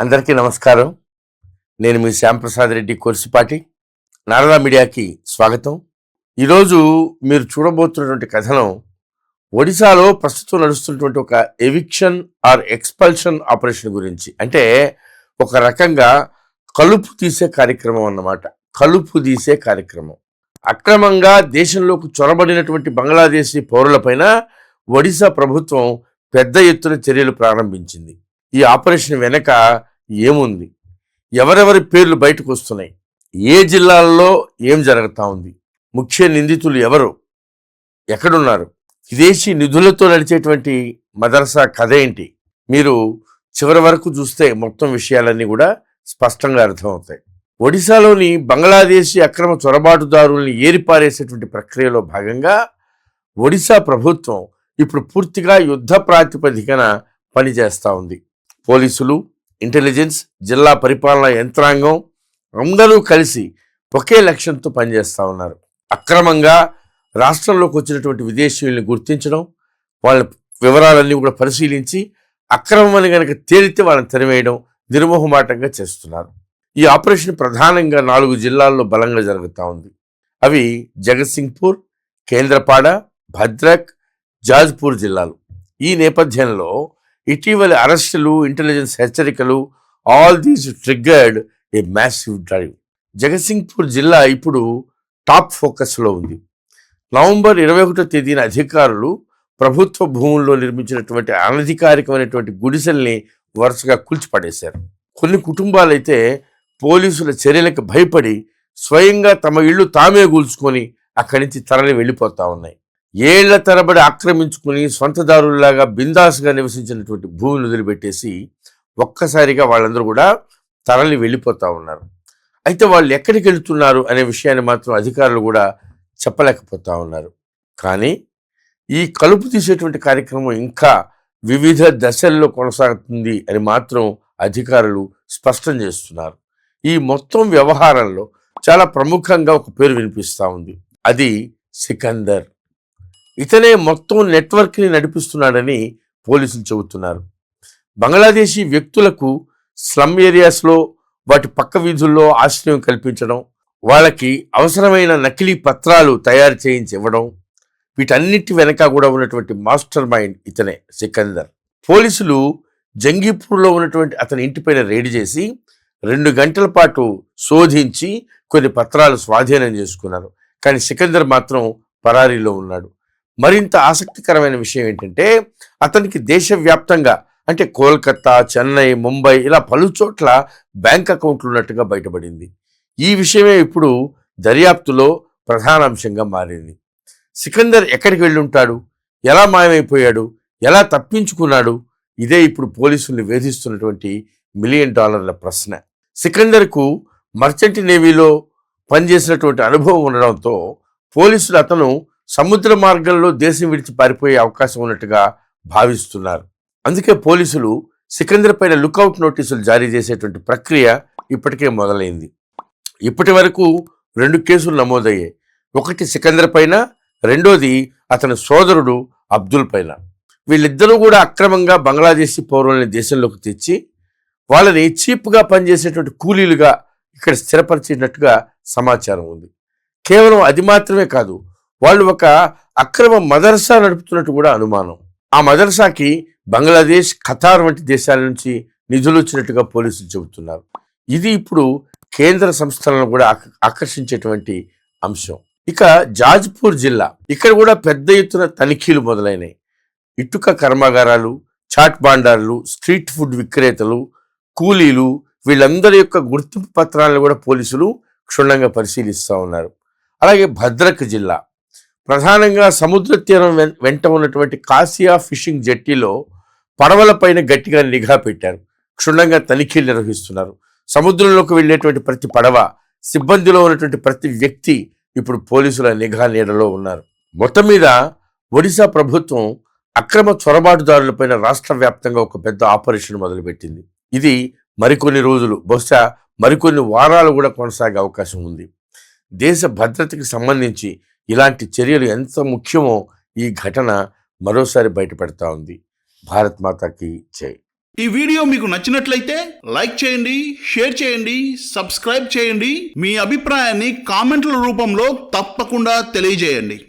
అందరికీ నమస్కారం. నేను మీ శ్యాంప్రసాద్ రెడ్డి కొలిసిపాటి నారదా మీడియాకి స్వాగతం. ఈరోజు మీరు చూడబోతున్నటువంటి కథనం ఒడిశాలో ప్రస్తుతం నడుస్తున్నటువంటి ఒక ఎవిక్షన్ ఆర్ ఎక్స్పల్షన్ ఆపరేషన్ గురించి. అంటే ఒక రకంగా కలుపు తీసే కార్యక్రమం అన్నమాట. కలుపు తీసే కార్యక్రమం. అక్రమంగా దేశంలోకి చొరబడినటువంటి బంగ్లాదేశీ పౌరులపైన ఒడిశా ప్రభుత్వం పెద్ద ఎత్తున చర్యలు ప్రారంభించింది. ఈ ఆపరేషన్ వెనక ఏముంది? ఎవరెవరి పేర్లు బయటకు వస్తున్నాయి? ఏ జిల్లాల్లో ఏం జరుగుతూ ఉంది? ముఖ్య నిందితులు ఎవరు? ఎక్కడున్నారు? విదేశీ నిధులతో నడిచేటువంటి మదర్సా కథ ఏంటి? మీరు చివరి వరకు చూస్తే మొత్తం విషయాలన్నీ కూడా స్పష్టంగా అర్థమవుతాయి. ఒడిశాలోని బంగ్లాదేశీ అక్రమ చొరబాటుదారుల్ని ఏరిపారేసేటువంటి ప్రక్రియలో భాగంగా ఒడిశా ప్రభుత్వం ఇప్పుడు పూర్తిగా యుద్ధ ప్రాతిపదికన పనిచేస్తూ ఉంది. పోలీసులు ఇంటెలిజెన్స్ జిల్లా పరిపాలనా యంత్రాంగం అందరూ కలిసి ఒకే లక్ష్యంతో పనిచేస్తూ ఉన్నారు. అక్రమంగా రాష్ట్రంలోకి వచ్చినటువంటి విదేశీయుల్ని గుర్తించడం వాళ్ళ వివరాలన్నీ కూడా పరిశీలించి అక్రమమని కనుక తేలితే వాళ్ళని తెరవేయడం నిర్మోహమాటంగా చేస్తున్నారు. ఈ ఆపరేషన్ ప్రధానంగా నాలుగు జిల్లాల్లో బలంగా జరుగుతూ ఉంది. అవి జగత్సింగ్పూర్ కేంద్రపాడ భద్రక్ జాజ్పూర్ జిల్లాలు. ఈ నేపథ్యంలో ఇటీవల అరెస్టులు ఇంటెలిజెన్స్ హెచ్చరికలు all these triggered a massive drive. Jagatsinghpur జిల్లా ఇప్పుడు టాప్ ఫోకస్లో ఉంది. నవంబర్ ఇరవై ఒకటో తేదీన అధికారులు ప్రభుత్వ భూముల్లో నిర్మించినటువంటి అనధికారికమైనటువంటి గుడిసెల్ని వరుసగా కూల్చిపడేశారు. కొన్ని కుటుంబాలైతే పోలీసుల చర్యలకు భయపడి స్వయంగా తమ ఇళ్ళు తామే కూల్చుకొని అక్కడి నుంచి తరలి వెళ్ళిపోతా ఉన్నాయి. ఏళ్ళ తరబడి ఆక్రమించుకుని సొంతదారుల్లాగా బిందాసుగా నివసించినటువంటి భూమిని వదిలిపెట్టేసి ఒక్కసారిగా వాళ్ళందరూ కూడా తరలి వెళ్ళిపోతూ ఉన్నారు. అయితే వాళ్ళు ఎక్కడికి వెళుతున్నారు అనే విషయాన్ని మాత్రం అధికారులు కూడా చెప్పలేకపోతా ఉన్నారు. కానీ ఈ కలుపు తీసేటువంటి కార్యక్రమం ఇంకా వివిధ దశల్లో కొనసాగుతుంది అని మాత్రం అధికారులు స్పష్టం చేస్తున్నారు. ఈ మొత్తం వ్యవహారంలో చాలా ప్రముఖంగా ఒక పేరు వినిపిస్తూ ఉంది. అది సికందర్. ఇతనే మొత్తం నెట్వర్క్ని నడిపిస్తున్నాడని పోలీసులు చెబుతున్నారు. బంగ్లాదేశీ వ్యక్తులకు స్లమ్ ఏరియాస్లో వాటి పక్క వీధుల్లో ఆశ్రయం కల్పించడం వాళ్ళకి అవసరమైన నకిలీ పత్రాలు తయారు చేయించి ఇవ్వడం వీటన్నిటి వెనక కూడా ఉన్నటువంటి మాస్టర్ మైండ్ ఇతనే సికందర్. పోలీసులు జంగీపూర్లో ఉన్నటువంటి అతని ఇంటిపైన రేడ్ చేసి రెండు గంటల పాటు శోధించి కొన్ని పత్రాలు స్వాధీనం చేసుకున్నారు. కానీ సికందర్ మాత్రం పరారీలో ఉన్నాడు. మరింత ఆసక్తికరమైన విషయం ఏంటంటే అతనికి దేశవ్యాప్తంగా అంటే కోల్కతా చెన్నై ముంబై ఇలా పలు చోట్ల బ్యాంక్ అకౌంట్లు ఉన్నట్టుగా బయటపడింది. ఈ విషయమే ఇప్పుడు దర్యాప్తులో ప్రధాన అంశంగా మారింది. సికందర్ ఎక్కడికి వెళ్ళుంటాడు? ఎలా మాయమైపోయాడు? ఎలా తప్పించుకున్నాడు? ఇదే ఇప్పుడు పోలీసుల్ని వేధిస్తున్నటువంటి మిలియన్ డాలర్ల ప్రశ్న. సికందర్కు మర్చెంట్ నేవీలో పనిచేసినటువంటి అనుభవం ఉండడంతో పోలీసులు అతను సముద్ర మార్గంలో దేశం విడిచి పారిపోయే అవకాశం ఉన్నట్టుగా భావిస్తున్నారు. అందుకే పోలీసులు సికందర్ పైన లుకౌట్ నోటీసులు జారీ చేసేటువంటి ప్రక్రియ ఇప్పటికే మొదలైంది. ఇప్పటి వరకు రెండు కేసులు నమోదయ్యాయి. ఒకటి సికందర్ పైన రెండోది అతని సోదరుడు అబ్దుల్ పైన. వీళ్ళిద్దరూ కూడా అక్రమంగా బంగ్లాదేశీ పౌరులని దేశంలోకి తెచ్చి వాళ్ళని చీప్గా పనిచేసేటువంటి కూలీలుగా ఇక్కడ స్థిరపరిచినట్టుగా సమాచారం ఉంది. కేవలం అది మాత్రమే కాదు వాళ్ళు ఒక అక్రమ మదర్సా నడుపుతున్నట్టు కూడా అనుమానం. ఆ మదర్సాకి బంగ్లాదేశ్ ఖతార్ వంటి దేశాల నుంచి నిధులు వచ్చినట్టుగా పోలీసులు చెబుతున్నారు. ఇది ఇప్పుడు కేంద్ర సంస్థలను కూడా ఆక- ఆకర్షించేటువంటి అంశం. ఇక జాజ్పూర్ జిల్లా. ఇక్కడ కూడా పెద్ద ఎత్తున తనిఖీలు మొదలైనాయి. ఇటుక కర్మాగారాలు చాట్ బాండార్లు స్ట్రీట్ ఫుడ్ విక్రేతలు కూలీలు వీళ్ళందరి యొక్క గుర్తింపు పత్రాలను కూడా పోలీసులు క్షుణ్ణంగా పరిశీలిస్తూ ఉన్నారు. అలాగే భద్రక్ జిల్లా. ప్రధానంగా సముద్ర తీరం వెం- వెంట ఉన్నటువంటి కాసియా ఫిషింగ్ జెట్టీలో పడవలపైన గట్టిగా నిఘా పెట్టారు. క్షుణ్ణంగా తనిఖీలు నిర్వహిస్తున్నారు. సముద్రంలోకి వెళ్ళేటువంటి ప్రతి పడవ సిబ్బందిలో ఉన్నటువంటి ప్రతి వ్యక్తి ఇప్పుడు పోలీసుల నిఘా నీడలో ఉన్నారు. మొత్తం మీద ఒడిశా ప్రభుత్వం అక్రమ చొరబాటుదారులపైన రాష్ట్ర వ్యాప్తంగా ఒక పెద్ద ఆపరేషన్ మొదలుపెట్టింది. ఇది మరికొన్ని రోజులు బహుశా మరికొన్ని వారాలు కూడా కొనసాగే అవకాశం ఉంది. దేశ భద్రతకి సంబంధించి ఇలాంటి చర్యలు ఎంత ముఖ్యమో ఈ ఘటన మరోసారి బయటపెడతా ఉంది. భారత్ మాతాకి జై. ఈ వీడియో మీకు నచ్చినట్లయితే లైక్ చేయండి షేర్ చేయండి సబ్స్క్రైబ్ చేయండి. మీ అభిప్రాయాన్ని కామెంట్ల రూపంలో తప్పకుండా తెలియజేయండి.